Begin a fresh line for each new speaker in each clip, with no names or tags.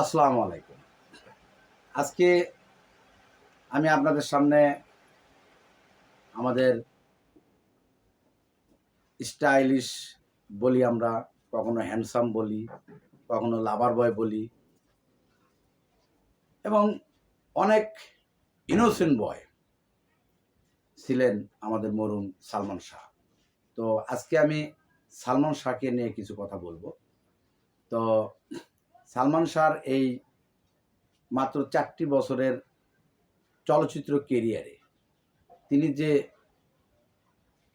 আসসালামু আলাইকুম। আজকে আমি আপনাদের সামনে আমাদের স্টাইলিশ বলি আমরা, কখনো হ্যান্ডসাম বলি, কখনো লাভার বয় বলি, এবং অনেক ইনোসেন্ট বয় ছিলেন আমাদের মরুম সালমান শাহ। তো আজকে আমি সালমান শাহকে নিয়ে কিছু কথা বলব। তো সালমান শাহর এই মাত্র চারটি বছরের চলচ্চিত্র কেরিয়ারে তিনি যে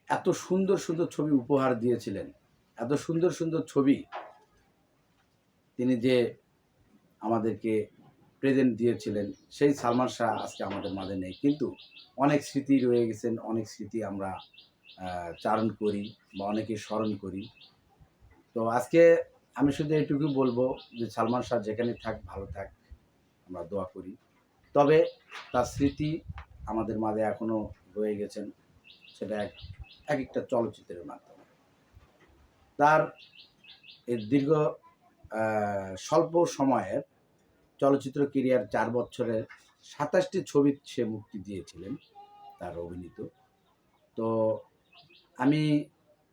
এত সুন্দর সুন্দর ছবি উপহার দিয়েছিলেন, এত সুন্দর সুন্দর ছবি তিনি যে আমাদেরকে প্রেজেন্ট দিয়েছিলেন, সেই সালমান শাহ আজকে আমাদের মাঝে নেই। কিন্তু অনেক স্মৃতি রয়ে গেছেন, অনেক স্মৃতি আমরা চারণ করি বা অনেকে স্মরণ করি। তো আজকে আমি শুধু এইটুকু বলব যে সালমান শাহ যেখানে থাক, ভালো থাক, আমরা দোয়া করি। তবে তার স্মৃতি আমাদের মাঝে এখনও রয়ে গেছেন, সেটা এক এক একটা চলচ্চিত্রের মাধ্যমে। তার এই দীর্ঘ স্বল্প সময়ের চলচ্চিত্র কেরিয়ার চার বছরের সাতাশটি ছবি সে মুক্তি দিয়েছিলেন তার অভিনীত। তো আমি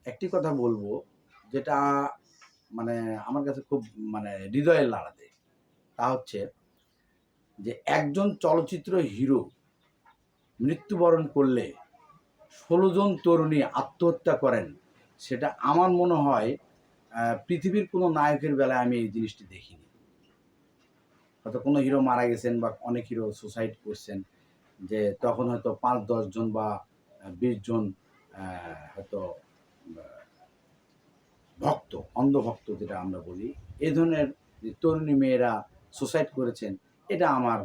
একটি কথা বলব, যেটা মানে আমার কাছে খুব মানে হৃদয়ের লাড়া দেয়। তা হচ্ছে যে একজন চলচ্চিত্র হিরো মৃত্যুবরণ করলে ষোলো জন তরুণী আত্মহত্যা করেন, সেটা আমার মনে হয় পৃথিবীর কোনো নায়কের বেলায় আমি এই জিনিসটি দেখিনি। হয়তো কোনো হিরো মারা গেছেন বা অনেক হিরো সুসাইড করছেন, যে তখন হয়তো পাঁচ, দশ জন বা বিশ জন হয়তো ভক্ত, অন্ধভক্ত যেটা আমরা বলি, এ ধরনের তরুণী মেয়েরা সুসাইড করেছেন, এটা আমার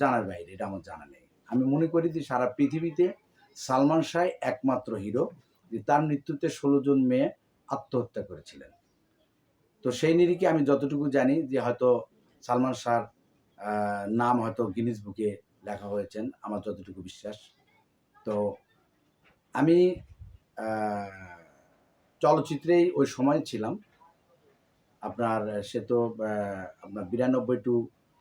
জানার বাইরে, এটা আমার জানা নেই। আমি মনে করি যে সারা পৃথিবীতে সালমান শাহ একমাত্র হিরো, যে তার মৃত্যুতে ষোলো জন মেয়ে আত্মহত্যা করেছিলেন। তো সেই নিরিখে আমি যতটুকু জানি যে হয়তো সালমান শাহর নাম হয়তো গিনিস বুকে লেখা হয়েছেন, আমার যতটুকু বিশ্বাস। তো আমি চলচ্চিত্রেই ওই সময় ছিলাম। আপনার, সে তো আপনার বিরানব্বই টু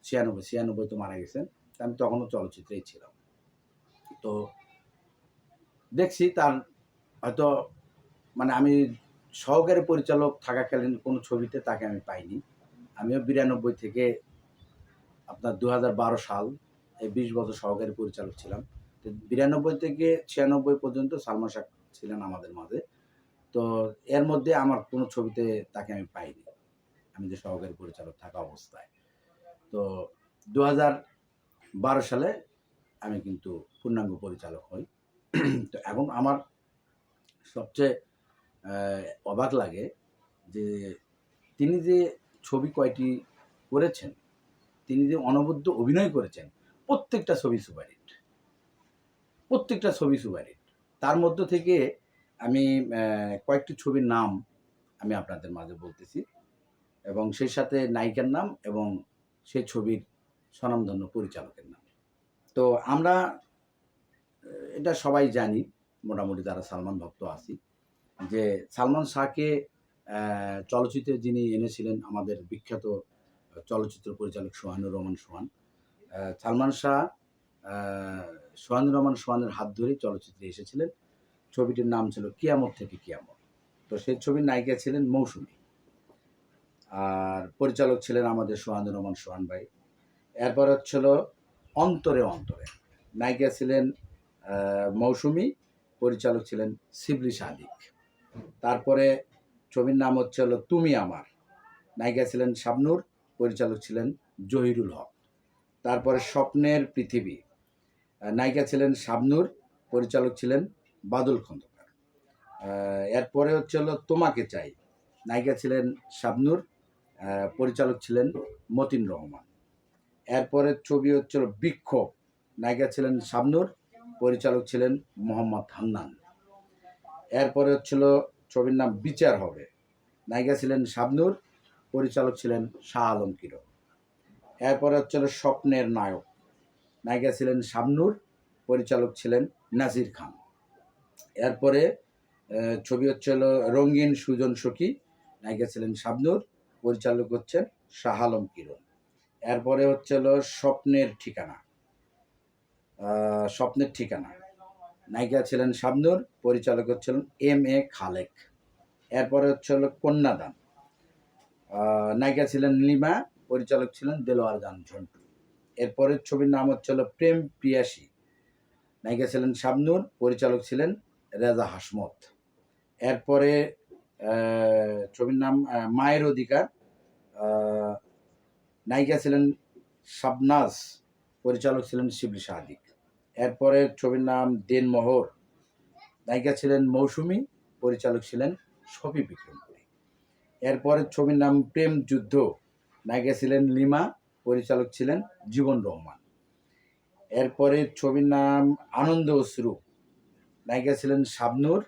ছিয়ানব্বই ছিয়ানব্বই তো মারা গেছেন। আমি তখনও চলচ্চিত্রেই ছিলাম। তো দেখছি তার হয়তো মানে আমি সহকারী পরিচালক থাকাকালীন কোনো ছবিতে তাকে আমি পাইনি। আমিও বিরানব্বই থেকে আপনার দু বারো সাল এই বিশ বছর সহকারী পরিচালক ছিলাম। তো বিরানব্বই থেকে ছিয়ানব্বই পর্যন্ত সালমান শাহ ছিলেন আমাদের মাঝে। তো এর মধ্যে আমার কোনো ছবিতে তাকে আমি পাইনি। আমি যে সহকারী পরিচালক থাকা অবস্থায়। তো দু বারো সালে আমি কিন্তু পূর্ণাঙ্গ পরিচালক হই। তো এখন আমার সবচেয়ে অবাক লাগে যে তিনি যে ছবি কয়টি করেছেন, তিনি যে অনবদ্য অভিনয় করেছেন, প্রত্যেকটা ছবি সুপারহিট। প্রত্যেকটা ছবি সুপারহিট। তার মধ্য থেকে আমি কয়েকটি ছবির নাম আমি আপনাদের মাঝে বলতেছি এবং সেই সাথে নায়িকার নাম এবং সে ছবির স্বনামধন্য পরিচালকের নাম। তো আমরা এটা সবাই জানি, মোটামুটি যারা সালমান ভক্ত আছি, যে সালমান শাহকে চলচ্চিত্রে যিনি এনেছিলেন আমাদের বিখ্যাত চলচ্চিত্র পরিচালক সোহানুর রহমান সোহান সালমান শাহ সোহানুর রহমান সোহানের হাত ধরেই চলচ্চিত্রে এসেছিলেন। ছবিটির নাম ছিল কিয়ামত থেকে কিয়ামত। তো সেই ছবির নায়িকা ছিলেন মৌসুমী। আর পরিচালক ছিলেন আমাদের সোহানুর রহমান সোহান ভাই। এরপর হচ্ছিল অন্তরে অন্তরে। নায়িকা ছিলেন মৌসুমী, পরিচালক ছিলেন শিবলি সাদিক। তারপরে ছবির নাম হচ্ছে হলো তুমি আমার। নায়িকা ছিলেন শাবনূর, পরিচালক ছিলেন জহিরুল হক। তারপরে স্বপ্নের পৃথিবী। নায়িকা ছিলেন শাবনুর, পরিচালক ছিলেন বাদল খন্দকার। এরপরে হচ্ছে হলো তোমাকে চাই। নায়িকা ছিলেন শাবনূর পরিচালক ছিলেন মতিন রহমান। এরপরের ছবি হচ্ছে বিক্ষোভ। নায়িকা ছিলেন শাবনূর, পরিচালক ছিলেন মোহাম্মদ হান্নান। এরপরে হচ্ছিল ছবির নাম বিচার হবে। নায়িকা ছিলেন শাবনূর, পরিচালক ছিলেন শাহ আলম কিরণ। এরপরে হচ্ছিল স্বপ্নের নায়ক। নায়িকা ছিলেন শাবনূর, পরিচালক ছিলেন নাজির খান। এরপরে ছবি হচ্ছিল রঙিন সুজন সখী, নায়িকা ছিলেন শাবনুর, পরিচালক হচ্ছেন শাহ আলম কিরণ। এরপরে হচ্ছে হলো স্বপ্নের ঠিকানা স্বপ্নের ঠিকানা, নায়িকা ছিলেন শাবনুর, পরিচালক হচ্ছিলেন এম এ খালেক। এরপরে হচ্ছে হলো কন্যাদান নায়িকা ছিলেন লিমা পরিচালক ছিলেন দেলোয়ার গান ঝন্টু। এরপরের ছবির নাম হচ্ছে হলো প্রেম প্রিয়াসী, নায়িকা ছিলেন শাবনুর, পরিচালক ছিলেন রেজা হাসমত। এরপরে ছবির নাম মায়ের অধিকার। নায়িকা ছিলেন শাবনাজ, পরিচালক ছিলেন শিবলি সাহাদিক। এরপরে ছবির নাম দেনমোহর নায়িকা ছিলেন মৌসুমী, পরিচালক ছিলেন শফি বিক্রমপুরী। এরপরের ছবির নাম, প্রেম যুদ্ধ। নায়িকা ছিলেন লিমা, পরিচালক ছিলেন জীবন রহমান। এরপরে ছবির নাম, আনন্দ অশ্রু। নায়িকা ছিলেন শাবনুর,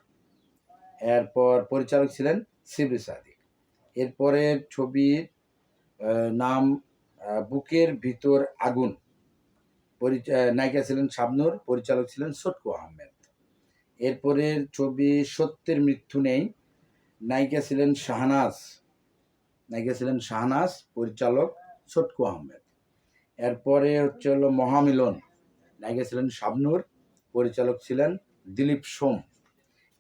এরপর পরিচালক ছিলেন শিবলি সাদিক। এরপরের ছবির নাম বুকের ভিতর আগুন নায়িকা ছিলেন শাবনুর, পরিচালক ছিলেন সটকু আহমেদ। এরপরের ছবি, সত্যের মৃত্যু নেই, নায়িকা ছিলেন শাহনাজ, নায়িকা ছিলেন শাহনাজ, পরিচালক সটকু আহমেদ। এরপরে হচ্ছে হলো মহামিলন, নায়িকা ছিলেন শাবনুর, পরিচালক ছিলেন দিলীপ সোম,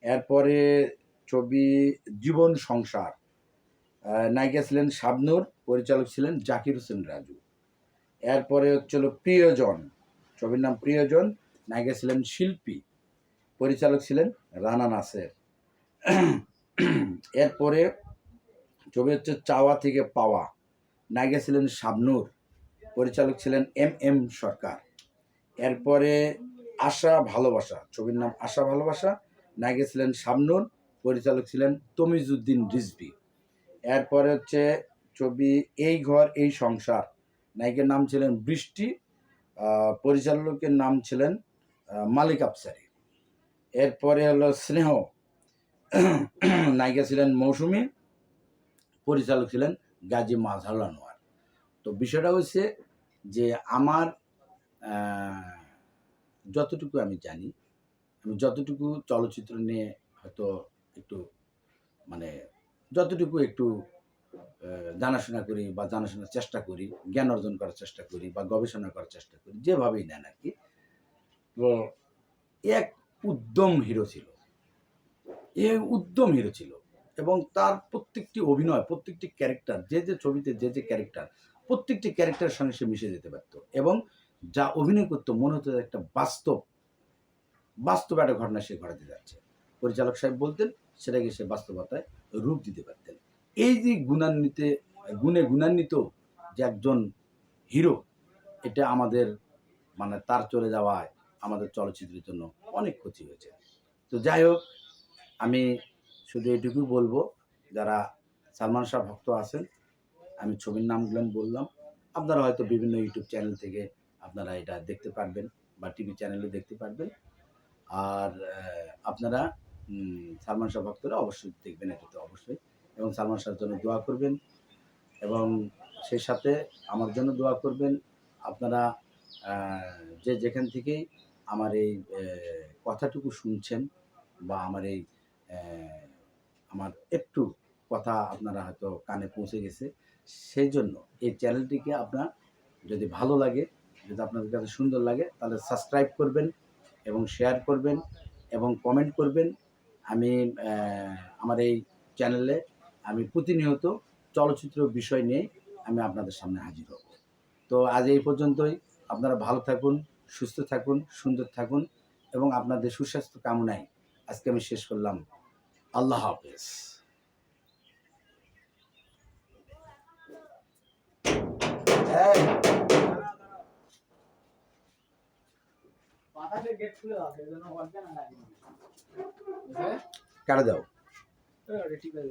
এরপরে ছবি জীবন সংসার নায়িকা ছিলেন শাবনুর, পরিচালক ছিলেন জাকির হোসেন রাজু। এরপরে হচ্ছিল প্রিয়জন, ছবির নাম প্রিয়জন, নায়িকা ছিলেন শিল্পী, পরিচালক ছিলেন রানা নাসের। এরপরে ছবি হচ্ছে চাওয়া থেকে পাওয়া, নায়িকা ছিলেন শাবনুর, পরিচালক ছিলেন এম এম সরকার। এরপরে আশা ভালোবাসা, ছবির নাম আশা ভালোবাসা। নায়িকা ছিলেন শাবনুর পরিচালক ছিলেন তমিজুদ্দিন রিজভি। এরপরে হচ্ছে ছবি এই ঘর, এই সংসার। নায়িকার নাম ছিলেন বৃষ্টি পরিচালকের নাম ছিলেন মালিক আফসারি। এরপরে হলো স্নেহ। নায়িকা ছিলেন মৌসুমি, পরিচালক ছিলেন গাজী মাজহার আনোয়ার। তো বিষয়টা হচ্ছে যে আমার যতটুকু আমি জানি, আমি যতটুকু চলচ্চিত্র নিয়ে হয়তো একটু মানে যতটুকু একটু জানাশোনা করি বা জানাশোনার চেষ্টা করি, জ্ঞান অর্জন করার চেষ্টা করি বা গবেষণা করার চেষ্টা করি, যেভাবেই নেন আর কি এক উদ্যম হিরো ছিল। এ উদ্যম হিরো ছিল এবং তার প্রত্যেকটি অভিনয়, প্রত্যেকটি ক্যারেক্টার, যে যে ছবিতে যে যে ক্যারেক্টার, প্রত্যেকটি ক্যারেক্টারের সঙ্গে সে মিশে যেতে পারতো এবং যা অভিনয় করতো, মনে হতো একটা বাস্তব বাস্তব একটা ঘটনা সে ঘটাতে যাচ্ছে। পরিচালক সাহেব বলতেন, সেটাকে সে বাস্তবতায় রূপ দিতে পারতেন। এই যে গুণান্বিত, গুণে গুণান্বিত যে একজন হিরো, এটা আমাদের মানে তার চলে যাওয়ায় আমাদের চলচ্চিত্রের জন্য অনেক ক্ষতি হয়েছে। তো যাই হোক, আমি শুধু এটুকুই বলব, যারা সালমান শাহ ভক্ত আছেন, আমি ছবির নামগুলো বললাম। আপনারা হয়তো বিভিন্ন ইউটিউব চ্যানেল থেকে আপনারা এটা দেখতে পারবেন বা টিভি চ্যানেলে দেখতে পারবেন। আর আপনারা সালমান শাহ ভক্তরা অবশ্যই দেখবেন এটা তো অবশ্যই। এবং সালমান শাহর জন্য দোয়া করবেন এবং সেই সাথে আমার জন্য দোয়া করবেন আপনারা যে যেখান থেকেই আমার এই কথাটুকু শুনছেন বা আমার এই আমার একটু কথা আপনারা হয়তো কানে পৌঁছে গেছে, সেই জন্য এই চ্যানেলটিকে আপনার যদি ভালো লাগে যদি আপনাদের কাছে সুন্দর লাগে, তাহলে সাবস্ক্রাইব করবেন এবং শেয়ার করবেন এবং কমেন্ট করবেন। আমি আমার এই চ্যানেলে আমি প্রতিনিয়ত চলচ্চিত্র বিষয় নিয়ে আমি আপনাদের সামনে হাজির হব। তো আজ এই পর্যন্তই। আপনারা ভালো থাকুন, সুস্থ থাকুন, সুন্দর থাকুন এবং আপনাদের সুস্বাস্থ্য কামনায় আজকে আমি শেষ করলাম। আল্লাহ হাফেজ।
মাথাতে গেট খুলে দাও সেজন্য বলবে না লাগে
কাটা দাও
ঠিক আছে